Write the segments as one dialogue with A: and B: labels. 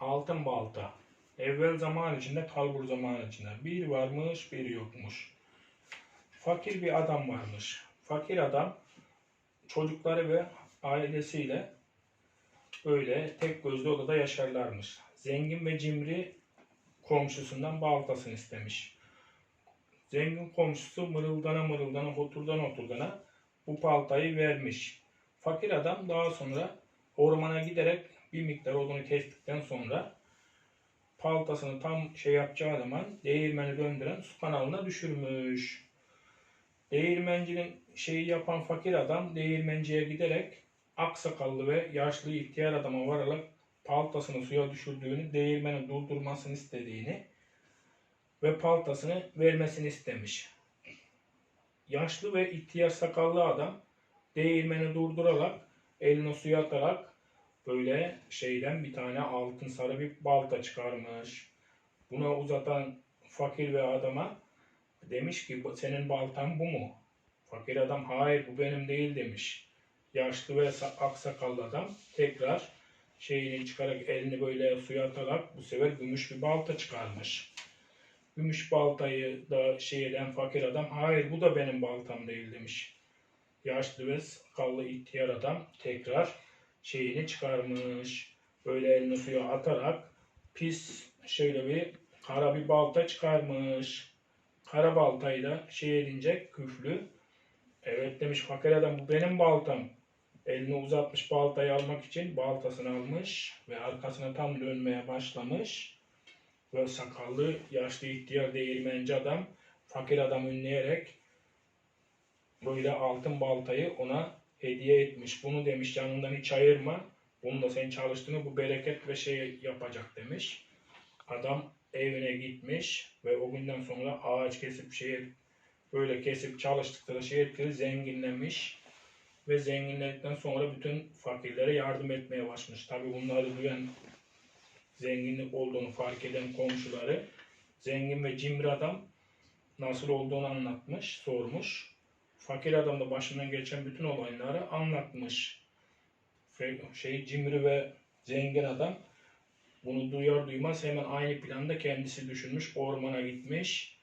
A: Altın balta. Evvel zaman içinde, kalbur zaman içinde. Bir varmış, bir yokmuş. Fakir bir adam varmış. Fakir adam çocukları ve ailesiyle böyle tek gözlü odada yaşarlarmış. Zengin ve cimri komşusundan baltasını istemiş. Zengin komşusu mırıldana mırıldana, oturdan oturdana bu baltayı vermiş. Fakir adam daha sonra ormana giderek bir miktar odunu kestikten sonra paltasını tam şey yapacağı zaman değirmeni döndüren su kanalına düşürmüş. Değirmencinin şeyi yapan fakir adam değirmenciye giderek aksakallı ve yaşlı ihtiyar adama vararak paltasını suya düşürdüğünü, değirmeni durdurmasını istediğini ve paltasını vermesini istemiş. Yaşlı ve ihtiyar sakallı adam değirmeni durdurarak elini suya atarak böyle şeyden bir tane altın sarı bir balta çıkarmış. Buna uzatan fakir ve adama demiş ki "Bu- senin baltan bu mu? Fakir adam hayır bu benim değil demiş. Yaşlı ve sa- aksakallı adam tekrar şeyini çıkarak elini böyle suya atarak bu sefer gümüş bir balta çıkarmış. Gümüş baltayı da şeyden fakir adam hayır bu da benim baltam değil demiş. Yaşlı ve sakallı ihtiyar adam tekrar şeyini çıkarmış. Böyle elini suya atarak pis şöyle bir kara bir balta çıkarmış. Kara baltayı da şey edince küflü. Evet demiş fakir adam bu benim baltam. Elini uzatmış baltayı almak için baltasını almış ve arkasına tam dönmeye başlamış. Ve sakallı yaşlı ihtiyar değirmenci adam fakir adam ünleyerek böyle altın baltayı ona hediye etmiş. Bunu demiş yanından hiç ayırma. Bunu da sen çalıştığını bu bereket ve şey yapacak demiş. Adam evine gitmiş ve o günden sonra ağaç kesip şey böyle kesip çalıştıkları şey ettiği zenginlemiş ve zenginledikten sonra bütün fakirlere yardım etmeye başlamış. Tabi bunları duyan zenginlik olduğunu fark eden komşuları zengin ve cimri adam nasıl olduğunu anlatmış, sormuş. Fakir adam da başından geçen bütün olayları anlatmış. Şey cimri ve zengin adam bunu duyar duymaz hemen aynı planda kendisi düşünmüş. Ormana gitmiş.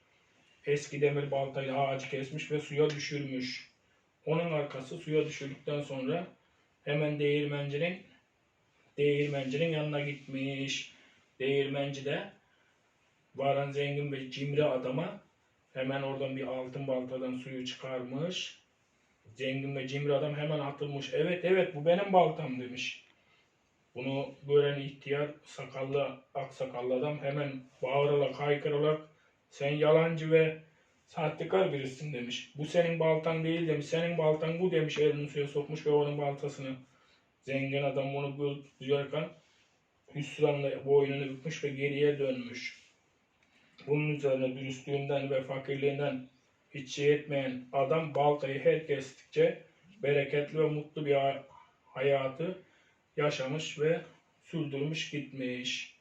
A: Eski demir baltayla ağacı kesmiş ve suya düşürmüş. Onun arkası suya düşürdükten sonra hemen değirmencinin değirmencinin yanına gitmiş. Değirmenci de varan zengin ve cimri adama hemen oradan bir altın baltadan suyu çıkarmış. Zengin ve cimri adam hemen atılmış. Evet evet bu benim baltam demiş. Bunu gören ihtiyar sakallı aksakallı adam hemen bağırarak haykırarak sen yalancı ve sahtekar birisin demiş. Bu senin baltan değil demiş. Senin baltan bu demiş elini suya sokmuş ve onun baltasını zengin adam bunu duyarken hüsranla boynunu bükmüş ve geriye dönmüş. Bunun üzerine dürüstlüğünden ve fakirliğinden hiç şey etmeyen adam baltayı her kestikçe bereketli ve mutlu bir ha- hayatı yaşamış ve sürdürmüş gitmiş.